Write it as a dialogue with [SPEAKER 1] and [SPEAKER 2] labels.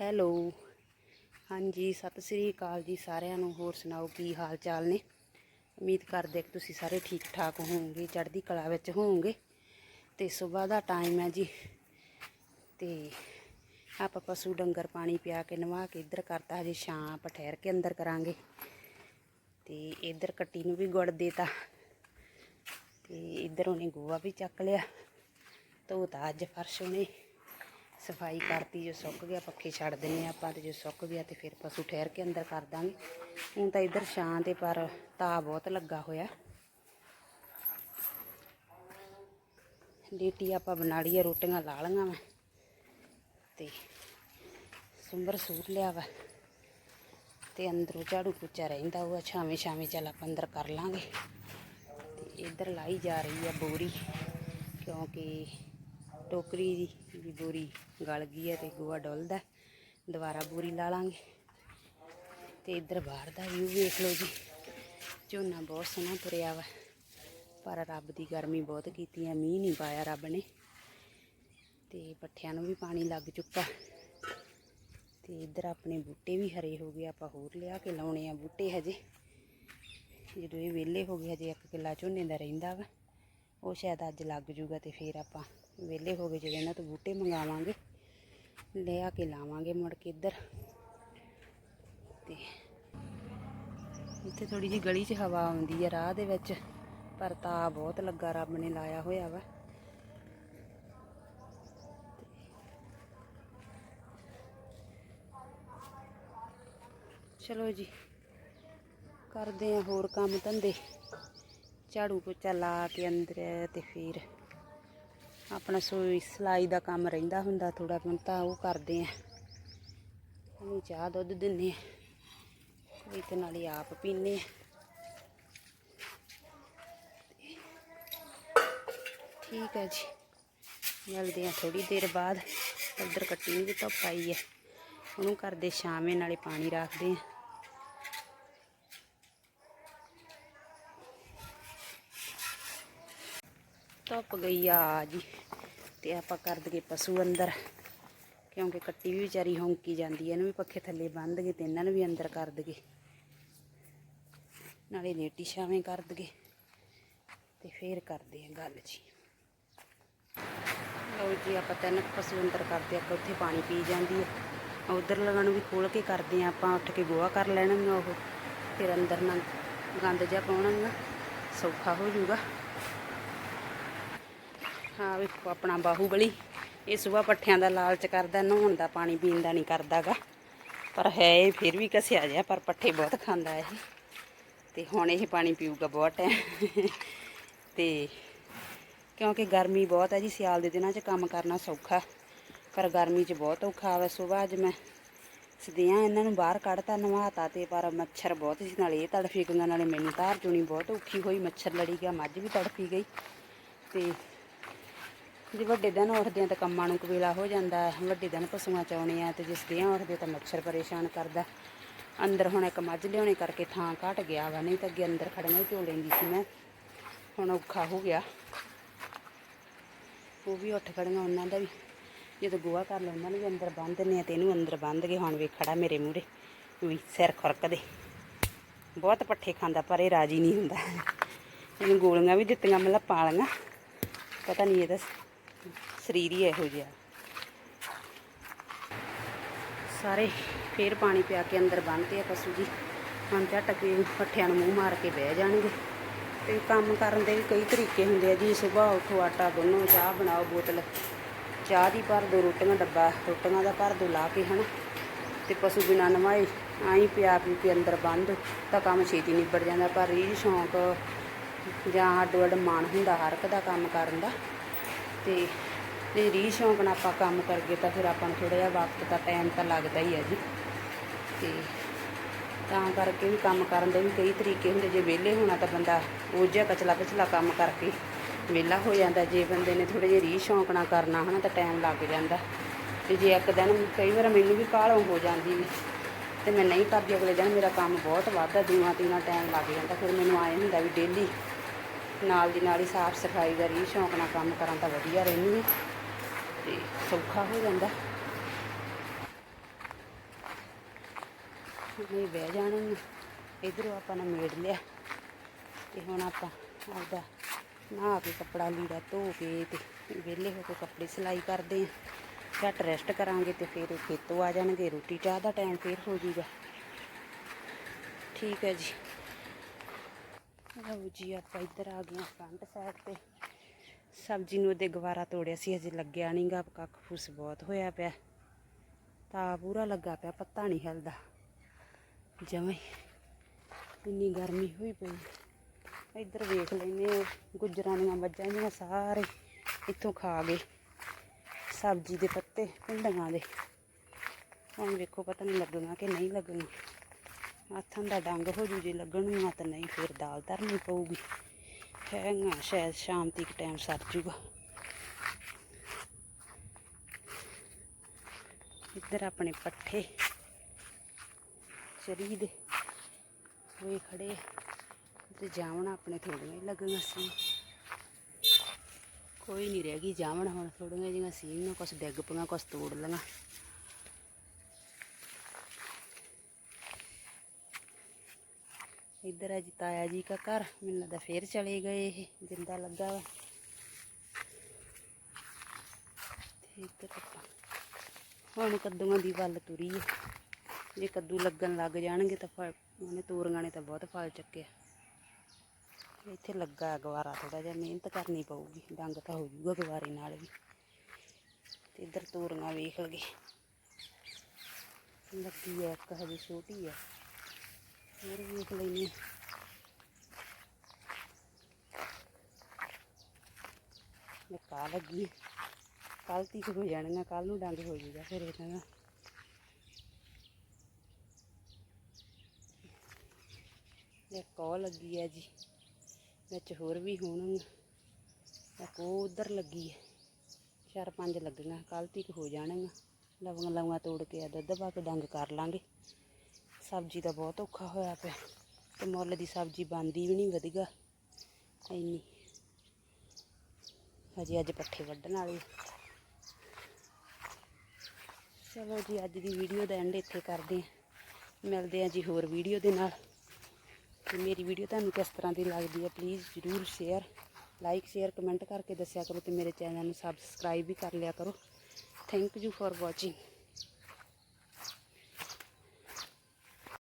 [SPEAKER 1] Hello. ਹਾਂਜੀ, ਸਤਿ ਸ੍ਰੀ ਅਕਾਲ ਜੀ ਸਾਰਿਆਂ ਨੂੰ। ਹੋਰ ਸੁਣਾਓ, ਕੀ ਹਾਲ ਚਾਲ ਨੇ? ਉਮੀਦ ਕਰਦੇ ਕਿ ਤੁਸੀਂ ਸਾਰੇ ਠੀਕ ਠਾਕ ਹੋਵੋਗੇ, ਚੜ੍ਹਦੀ ਕਲਾ ਵਿੱਚ ਹੋਵੋਗੇ। ਤੇ ਸਵੇਰ ਦਾ ਟਾਈਮ ਹੈ ਜੀ। ਤੇ ਆਪਾਂ ਪਸ਼ੂ ਡੰਗਰ ਪਾਣੀ ਪਿਆ ਕੇ ਨਵਾ ਕੇ ਇੱਧਰ ਕਰਤਾ, ਹਜੇ ਛਾਂ ਆਪਾਂ ਠਹਿਰ ਕੇ ਅੰਦਰ ਕਰਾਂਗੇ। ਤੇ ਇੱਧਰ ਕੱਟੀ ਨੂੰ ਵੀ ਗੁੜ ਦੇਤਾ। ਤੇ ਇੱਧਰ ਉਹਨੇ ਗੋਆ ਵੀ ਚੱਕ ਲਿਆ। ਧੋਤਾ ਅੱਜ ਫਰਸ਼ ਉਹਨੇ। ਸਫ਼ਾਈ ਕਰਤੀ, ਜੋ ਸੁੱਕ ਗਿਆ, ਪੱਖੇ ਛੱਡ ਦਿੰਨੇ ਆ ਆਪਾਂ ਤੇ ਜੋ ਸੁੱਕ ਗਿਆ ਤੇ ਫਿਰ ਪਸ਼ੂ ਠਹਿਰ ਕੇ ਅੰਦਰ ਕਰ ਦਾਂਗੇ। ਹੁਣ ਤਾਂ ਇੱਧਰ ਛਾਂ ਤੇ ਪਰ ਤਾ ਬਹੁਤ ਲੱਗਾ ਹੋਇਆ। ਡੇਟੀ ਆਪਾਂ ਬਣਾ ਲਈਏ, ਰੋਟੀਆਂ ਲਾ ਲਈਆਂ ਵਾ ਤੇ ਸੁੰਬਰ ਸੂਟ ਲਿਆ ਵਾ ਤੇ ਅੰਦਰੋਂ ਝਾੜੂ ਪੋਚਾ ਰਹਿੰਦਾ ਉਹ ਛਾਵੇਂ ਛਾਵੇਂ ਚੱਲ ਆਪਾਂ ਅੰਦਰ ਕਰ ਲਾਂਗੇ। ਤੇ ਇੱਧਰ ਲਾਈ ਜਾ ਰਹੀ ਆ ਬੋਰੀ, ਕਿਉਂਕਿ ਟੋਕਰੀ ਦੀ, ਵੀ ਬੋਰੀ ਗਲ ਗਈ ਹੈ ਤੇ ਗੋਆ ਡੁੱਲਦਾ ਦੁਬਾਰਾ ਬੋਰੀ ਲਾ ਲਾਂਗੇ। ਤੇ ਇੱਧਰ ਬਾਹਰ ਦਾ ਵਿਊ ਵੇਖ ਲਓ ਜੀ। ਝੋਨਾ ਬਹੁਤ ਸੋਹਣਾ ਤੁਰਿਆ ਵਾ, ਪਰ ਰੱਬ ਦੀ ਗਰਮੀ ਬਹੁਤ ਕੀਤੀ ਹੈ, ਮੀਂਹ ਨਹੀਂ ਪਾਇਆ ਰੱਬ ਨੇ। ਤੇ ਪੱਠਿਆਂ ਨੂੰ ਵੀ ਪਾਣੀ ਲੱਗ ਚੁੱਕਾ। ਤੇ ਇੱਧਰ ਆਪਣੇ ਬੂਟੇ ਵੀ ਹਰੇ ਹੋ ਗਏ, ਆਪਾਂ ਹੋਰ ਲਿਆ ਕੇ ਲਾਉਣੇ ਆ ਬੂਟੇ ਹਜੇ। ਜਦੋਂ ਇਹ ਵਿਹਲੇ ਹੋ ਗਏ, ਹਜੇ ਇੱਕ ਕਿੱਲਾ ਝੋਨੇ ਦਾ ਰਹਿੰਦਾ ਵਾ। ਉਹ ਸ਼ਾਇਦ ਅੱਜ ਲੱਗ ਜੂਗਾ ਤੇ ਫਿਰ ਆਪਾਂ ਵਿਹਲੇ ਹੋ ਗਏ, ਜਦੋਂ ਇਹਨਾਂ ਤੋਂ ਬੂਟੇ ਮੰਗਾਵਾਂਗੇ ਲਿਆ ਕੇ ਲਾਵਾਂਗੇ ਮੁੜ ਕੇ ਇੱਧਰ। ਤੇ ਇੱਥੇ ਥੋੜੀ ਜੀ ਗਲੀ 'ਚ ਹਵਾ ਆਉਂਦੀ ਹੈ ਰਾਹ ਦੇ ਵਿੱਚ, ਪਰ ਤਾਂ ਬਹੁਤ ਲੱਗਾ ਰੱਬ ਨੇ ਲਾਇਆ ਹੋਇਆ ਵਾ। ਚਲੋ ਜੀ, ਕਰਦੇ ਆ ਹੋਰ ਕੰਮ ਧੰਦੇ। ਝਾੜੂ ਪੋਚਾ ਲਾ ਕੇ ਅੰਦਰ ਤੇ ਫਿਰ ਆਪਣਾ ਸੋਈ ਸਿਲਾਈ ਦਾ ਕੰਮ ਰਹਿੰਦਾ ਹੁੰਦਾ ਥੋੜਾ ਬਹੁਤਾ ਉਹ ਕਰਦੇ ਆ। ਉਹਨੂੰ ਚਾਹ ਦੁੱਧ ਦਿੰਨੇ ਆ। ਕੋਈ ਤੇ ਨਾਲੇ ਆਪ ਪੀਨੇ ਆ। ਠੀਕ ਹੈ ਜੀ। ਮਿਲਦੇ ਆ ਥੋੜੀ ਦੇਰ ਬਾਅਦ। ਉੱਧਰ ਕੱਟੀ ਵੀ ਧੁੱਪ ਆਈ ਹੈ ਉਹਨੂੰ ਕਰਦੇ ਸ਼ਾਮੇ, ਨਾਲੇ ਪਾਣੀ ਰੱਖਦੇ ਆ। ਧੁੱਪ ਗਈ ਆ ਜੀ। ਤੇ ਆਪਾਂ ਕਰ ਦਈਏ ਪਸ਼ੂ ਅੰਦਰ, ਕਿਉਂਕਿ ਕੱਟੀ ਵੀ ਵਿਚਾਰੀ ਹੌਂਕੀ ਜਾਂਦੀ ਹੈ ਇਹਨੂੰ ਵੀ ਪੱਖੇ ਥੱਲੇ ਬੰਨ ਦਈਏ ਤੇ ਇਹਨਾਂ ਨੂੰ ਵੀ ਅੰਦਰ ਕਰ ਦਈਏ। ਨਾਲੇ ਨੇਟੀ ਛਾਵੇਂ ਕਰ ਦਈਏ ਤੇ ਫੇਰ ਕਰਦੇ ਆ ਗੱਲ ਜੀ। ਲਓ ਜੀ, ਆਪਾਂ ਤਿੰਨ ਪਸ਼ੂ ਅੰਦਰ ਕਰਦੇ ਆਪਾਂ ਉੱਥੇ ਪਾਣੀ ਪੀ ਜਾਂਦੀ ਹੈ ਉਧਰ ਲਗਾਂ ਨੂੰ ਵੀ ਖੋਲ ਕੇ ਕਰਦੇ ਆ ਆਪਾਂ, ਉੱਠ ਕੇ ਗੋਹਾ ਕਰ ਲੈਣਗੇ ਉਹ। ਫਿਰ ਅੰਦਰ ਨਾਲ ਗੰਦ ਜਿਹਾ ਪਾਉਣਾ ਪਾਉਣਾਗਾ ਸੌਖਾ ਹੋ ਜਾਊਗਾ। ਹਾਂ, ਵੇਖੋ ਆਪਣਾ ਬਾਹੂਬਲੀ। ਇਹ ਸੁਬਾ ਪੱਠਿਆਂ ਦਾ ਲਾਲਚ ਕਰਦਾ, ਨਹਾਉਣ ਦਾ ਪਾਣੀ ਪੀਣ ਦਾ ਨਹੀਂ ਕਰਦਾਗਾ। ਪਰ ਹੈ ਇਹ ਫਿਰ ਵੀ ਕਸਿਆ ਜਿਹਾ, ਪਰ ਪੱਠੇ ਬਹੁਤ ਖਾਂਦਾ ਇਹ। ਤੇ ਹੁਣ ਇਹ ਪਾਣੀ ਪੀਊਗਾ ਬਹੁਤ ਟਾਈਮ ਤੇ ਕਿਉਂਕਿ ਗਰਮੀ ਬਹੁਤ ਹੈ ਜੀ, ਸਿਆਲ ਦੇ ਦਿਨਾਂ 'ਚ ਕੰਮ ਕਰਨਾ ਸੌਖਾ। ਪਰ ਗਰਮੀ 'ਚ ਬਹੁਤ ਔਖਾ ਵਾ ਸੁਬਾ ਅੱਜ ਮੈਂ ਸਦਿਆਂ ਇਹਨਾਂ ਨੂੰ ਬਾਹਰ ਕੱਢਤਾ, ਨਵਾਤਾ ਤੇ, ਪਰ ਮੱਛਰ ਬਹੁਤ ਸੀ। ਨਾਲੇ ਇਹ ਤੜਫੀ ਗਈਆਂ, ਨਾਲੇ ਮੈਨੂੰ ਧਾਰ ਚੁਣੀ, ਬਹੁਤ ਔਖੀ ਹੋਈ। ਮੱਛਰ ਲੜੀ ਗਿਆ, ਮੱਝ ਵੀ ਤੜਫੀ ਗਈ। ਤੇ ਜੇ ਵੱਡੇ ਦਿਨ ਉੱਠਦੇ ਆ ਤਾਂ ਕੰਮਾਂ ਨੂੰ ਕਵੇਲਾ ਹੋ ਜਾਂਦਾ ਵੱਡੇ ਦਿਨ ਪਸ਼ੂਆਂ ਚ ਆਉਣੇ ਆ ਤੇ ਜਿਸ ਦਿਆਂ ਉੱਠਦੇ ਤਾਂ ਮੱਛਰ ਪਰੇਸ਼ਾਨ ਕਰਦਾ ਅੰਦਰ ਹੁਣ ਇੱਕ ਮੱਝ ਲਿਆਉਣੇ ਕਰਕੇ ਥਾਂ ਘਟ ਗਿਆ ਵਾ, ਨਹੀਂ ਤਾਂ ਅੱਗੇ ਅੰਦਰ ਖੜੀਆਂ ਹੀ ਧੋ ਲੈਂਦੀ ਸੀ ਮੈਂ? ਹੁਣ ਔਖਾ ਹੋ ਗਿਆ। ਉਹ ਵੀ ਉੱਠ ਖੜੀਆਂ ਉਹਨਾਂ ਦਾ ਵੀ। ਜਦੋਂ ਗੋਹਾ ਕਰ ਲਿਆ ਉਹਨਾਂ ਨੂੰ ਵੀ ਅੰਦਰ ਬੰਨ ਦਿੰਦੇ ਆ ਤੇ ਇਹਨੂੰ ਅੰਦਰ ਬੰਨ੍ਹ ਕੇ ਹੁਣ ਵੇਖ ਖੜਾ ਮੇਰੇ ਮੂਹਰੇ। ਵੀ ਸਿਰ ਖੁਰਕਦੇ। ਬਹੁਤ ਪੱਠੇ ਖਾਂਦਾ, ਪਰ ਇਹ ਰਾਜੀ ਨਹੀਂ ਹੁੰਦਾ। ਇਹਨੂੰ ਗੋਲੀਆਂ ਵੀ ਦਿੱਤੀਆਂ, ਮਤਲਬ ਪਾਲੀਆਂ। ਪਤਾ ਨਹੀਂ ਇਹਦਾ ਸਰੀਰ ਹੀ ਇਹੋ ਜਿਹਾ। ਸਾਰੇ ਫੇਰ ਪਾਣੀ ਪਿਆ ਕੇ ਅੰਦਰ ਬੰਨ੍ਹਦੇ ਆ ਪਸ਼ੂ ਜੀ। ਹੁਣ ਝਟ ਕੇ ਪੱਠਿਆਂ ਨੂੰ ਮੂੰਹ ਮਾਰ ਕੇ ਬਹਿ ਜਾਣਗੇ। ਤੇ ਕੰਮ ਕਰਨ ਦੇ ਵੀ ਕਈ ਤਰੀਕੇ ਹੁੰਦੇ ਆ ਜੀ। ਸਵੇਰ ਉੱਠੋ, ਆਟਾ ਗੁੰਨੋ, ਚਾਹ ਬਣਾਓ, ਬੋਤਲ। ਚਾਹ ਦੀ ਭਰ ਦੋ, ਰੋਟੀਆਂ ਡੱਬਾ। ਰੋਟੀਆਂ ਦਾ ਭਰ ਦੋ ਲਾ ਕੇ ਹਨਾ। ਤੇ ਪਸ਼ੂ ਬਿਨਾਂ ਨਵਾਏ ਆਈ ਪਿਆ ਪੀ ਕੇ ਅੰਦਰ ਬੰਦ, ਤਾਂ ਕੰਮ ਛੇਤੀ ਨਿਬੜ ਜਾਂਦਾ। ਪਰ ਇਹ ਸ਼ੌਂਕ ਜਾਂ ਅੱਡੋ ਅੱਡ ਮਾਣ ਹੁੰਦਾ ਹਰ ਇੱਕ ਦਾ ਕੰਮ ਕਰਨ ਦਾ। ਤੇ ਜੇ ਰੀ ਸ਼ੌਂਕ ਨਾਲ ਆਪਾਂ ਕੰਮ ਕਰਗੇ ਤਾਂ ਫਿਰ ਆਪਾਂ ਨੂੰ ਥੋੜਾ ਜਿਹਾ ਵਕਤ ਦਾ ਟਾਈਮ ਤਾਂ ਲੱਗਦਾ ਹੀ ਹੈ ਜੀ। ਤੇ ਤਾਂ ਕਰਕੇ ਵੀ ਕੰਮ ਕਰਨ ਦੇ ਵੀ ਕਈ ਤਰੀਕੇ ਹੁੰਦੇ। ਜੇ ਵਿਹਲੇ ਹੋਣਾ ਤਾਂ ਬੰਦਾ ਉਹ ਜਿਹਾ ਕਚਲਾ ਕਚਲਾ ਕੰਮ ਕਰਕੇ ਵਿਹਲਾ ਹੋ ਜਾਂਦਾ। ਜੇ ਬੰਦੇ ਨੇ ਥੋੜੇ ਜਿਹੇ ਰੀ ਸ਼ੌਂਕ ਨਾਲ ਕਰਨਾ ਹਨਾ ਤਾਂ ਟਾਈਮ ਲੱਗ ਜਾਂਦਾ। ਤੇ ਜੇ ਇੱਕ ਦਿਨ ਕਈ ਵਾਰ ਮੈਨੂੰ ਵੀ ਕਾਹਲੋਂ ਹੋ ਜਾਂਦੀ ਵੀ ਤੇ ਮੈਂ ਨਹੀਂ ਕਰਦੀ, ਅਗਲੇ ਦਿਨ ਮੇਰਾ ਕੰਮ ਬਹੁਤ ਵੱਧਦਾ ਦੂਆਂ ਤੀਨਾਂ ਟਾਈਮ ਲੱਗ ਜਾਂਦਾ। ਫਿਰ ਮੈਨੂੰ ਆਏ ਹੁੰਦਾ ਵੀ ਡੇਲੀ ਨਾਲ ਦੀ ਨਾਲ ਹੀ ਸਾਫ਼ ਸਫ਼ਾਈ ਦਾ ਰੀ ਸ਼ੌਂਕ ਨਾਲ ਕੰਮ ਕਰਾਂ ਤਾਂ ਵਧੀਆ ਰਹਿੰਦੀ ਹੈ। ਤੇ ਸੌਖਾ ਹੋ ਜਾਂਦਾ। ਨਹੀਂ ਬਹਿ ਜਾਣਾ ਇਧਰੋਂ ਆਪਾਂ ਨੇ ਮੇੜ ਲਿਆ। ਤੇ ਹੁਣ ਆਪਾਂ ਆਪਦਾ ਨਹਾ ਕੇ ਕੱਪੜਾ ਲੀੜਾ ਧੋ ਕੇ ਤੇ ਵਿਹਲੇ ਹੋ ਕੇ ਕੱਪੜੇ ਸਿਲਾਈ ਕਰਦੇ ਆ ਘੱਟ ਰੈਸਟ ਕਰਾਂਗੇ ਤੇ ਫਿਰ ਖੇਤੋਂ ਆ ਜਾਣਗੇ। ਰੋਟੀ ਚਾਹ ਦਾ ਟਾਈਮ ਫਿਰ ਹੋ ਜੂਗਾ ਠੀਕ ਹੈ ਜੀ। ਲਓ ਜੀ, ਆਪਾਂ ਇੱਧਰ ਆ ਗਏ ਫਰੰਟ ਸਾਈਡ ਤੇ। ਸਬਜ਼ੀ ਨੂੰ ਉਹਦੇ ਗਵਾਰਾ ਤੋੜਿਆ ਸੀ ਅਜੇ ਲੱਗਿਆ ਨਹੀਂਗਾ ਕੱਖ ਫੂਸ ਬਹੁਤ ਹੋਇਆ ਪਿਆ। ਤਾਂ ਪੂਰਾ ਲੱਗਾ ਪਿਆ, ਪੱਤਾ ਨਹੀਂ ਹਿਲਦਾ। ਜਮਾਂ ਇੰਨੀ ਗਰਮੀ ਹੋਈ ਪਈ। ਇੱਧਰ ਵੇਖ ਲੈਨੇ ਗੁੱਜਰਾਂ ਦੀਆਂ ਮੱਝਾਂ ਦੀਆਂ ਸਾਰੇ ਇੱਥੋਂ ਖਾ ਗਏ। ਸਬਜ਼ੀ ਦੇ ਪੱਤੇ ਪਿੰਡੀਆਂ ਦੇ। ਹੁਣ ਵੇਖੋ ਪਤਾ ਨਹੀਂ ਲੱਗਣਾ ਕਿ ਨਹੀਂ ਲੱਗਣਾ। ਹੱਥਾਂ ਦਾ ਡੰਗ ਹੋ ਜੂ, ਜੇ ਲੱਗਣਗੀਆਂ ਤਾਂ ਨਹੀਂ ਫਿਰ ਦਾਲ ਧਰਨੀ ਪਊਗੀ। ਹੈਗਾ, ਸ਼ਾਇਦ ਸ਼ਾਮ ਤੱਕ ਟਾਈਮ ਸਰ ਜੂਗਾ। ਇੱਧਰ ਆਪਣੇ ਪੱਠੇ ਚਰੀ ਦੇ ਹੋਏ ਖੜੇ। ਆ। ਤੇ ਜਾਵਣ ਆਪਣੇ ਥੋੜੀਆਂ ਹੀ ਲੱਗੀਆਂ ਸੀ। ਕੋਈ ਨਹੀਂ ਰਹਿ ਗਈ ਜਾਵਣ ਹੁਣ, ਥੋੜੀਆਂ ਜਿਹੀਆਂ ਸੀ ਨਾ ਕੁਛ ਡਿੱਗ ਪਈਆਂ, ਕੁਛ ਤੋੜ ਲਈਆਂ। ਇੱਧਰ ਹੈ ਜੀ ਤਾਇਆ ਜੀ ਦਾ ਘਰ, ਮੈਨੂੰ ਲੱਗਦਾ ਫੇਰ ਚਲੇ ਗਏ ਇਹ, ਜਿੰਦਾ ਲੱਗਾ ਵਾ। ਤੇ ਇੱਧਰ ਆਪਾਂ, ਹੁਣ ਕੱਦੂਆਂ ਦੀ ਵੱਲ ਤੁਰੀ ਹੈ ਜੇ ਕੱਦੂ ਲੱਗਣ ਲੱਗ ਜਾਣਗੇ ਤਾਂ ਫਲ, ਉਹਨੇ ਤੋਰੀਆਂ ਨੇ ਤਾਂ ਬਹੁਤ ਫਲ ਚੱਕਿਆ। ਇੱਥੇ ਲੱਗਾ ਗਵਾਰਾ ਥੋੜਾ ਜਿਹਾ, ਮਿਹਨਤ ਕਰਨੀ ਪਊਗੀ, ਡੰਗ ਤਾਂ ਹੋ ਜਾਊਗਾ ਗਵਾਰੇ ਨਾਲ ਵੀ। ਤੇ ਇੱਧਰ ਤੋਰੀਆਂ ਵੇਖ ਲਗੇ ਲੱਗੀ ਹੈ ਇੱਕ, ਹਜੇ ਛੋਟੀ ਹੈ ਹੋਰ ਵੇਖ ਲੈਨੇ ਇਹ ਕਾ ਲੱਗੀ ਕੱਲ ਤੀਕ ਹੋ ਜਾਣੀਆਂ ਕੱਲ ਨੂੰ ਡੰਗ ਹੋ ਜੂਗਾ ਫਿਰ ਇਹਨਾਂ ਦਾ ਇਹ ਕੋ ਲੱਗੀ ਹੈ ਜੀ ਵਿੱਚ ਹੋਰ ਵੀ ਹੋਣਗੀਆਂ। ਇੱਕ ਉਹ ਉਧਰ ਲੱਗੀ ਹੈ ਚਾਰ ਪੰਜ ਲੱਗੀਆਂ ਕੱਲ ਤੀਕ ਹੋ ਜਾਣਗੀਆਂ। ਲਵੀਆਂ ਲਵੀਆਂ ਤੋੜ ਕੇ ਆ ਦੁੱਧ ਪਾ ਕੇ ਡੰਗ ਕਰ ਲਾਂਗੇ। ਸਬਜ਼ੀ ਦਾ ਬਹੁਤ ਔਖਾ ਹੋਇਆ ਪਿਆ ਤੇ ਮੁੱਲ ਦੀ ਸਬਜ਼ੀ ਬਣਦੀ ਵੀ ਨਹੀਂ ਵਧੀਆ ਇੰਨੀ। ਹਜੇ ਅੱਜ ਪੱਠੇ ਵੱਢਣ ਵਾਲੇ ਚਲੋ ਜੀ, ਅੱਜ ਦੀ ਵੀਡੀਓ ਦਾ ਐਂਡ ਇੱਥੇ ਕਰਦੇ ਹਾਂ। ਮਿਲਦੇ ਹਾਂ ਜੀ ਹੋਰ ਵੀਡੀਓ ਦੇ ਨਾਲ। ਤੇ ਮੇਰੀ ਵੀਡੀਓ ਤੁਹਾਨੂੰ ਕਿਸ ਤਰ੍ਹਾਂ ਦੀ ਲੱਗਦੀ ਹੈ ਪਲੀਜ਼ ਜਰੂਰ ਸ਼ੇਅਰ ਲਾਈਕ ਸ਼ੇਅਰ ਕਮੈਂਟ ਕਰਕੇ ਦੱਸਿਆ ਕਰੋ ਤੇ ਮੇਰੇ ਚੈਨਲ ਨੂੰ ਸਬਸਕ੍ਰਾਈਬ ਵੀ ਕਰ ਲਿਆ ਕਰੋ। Thank you for watching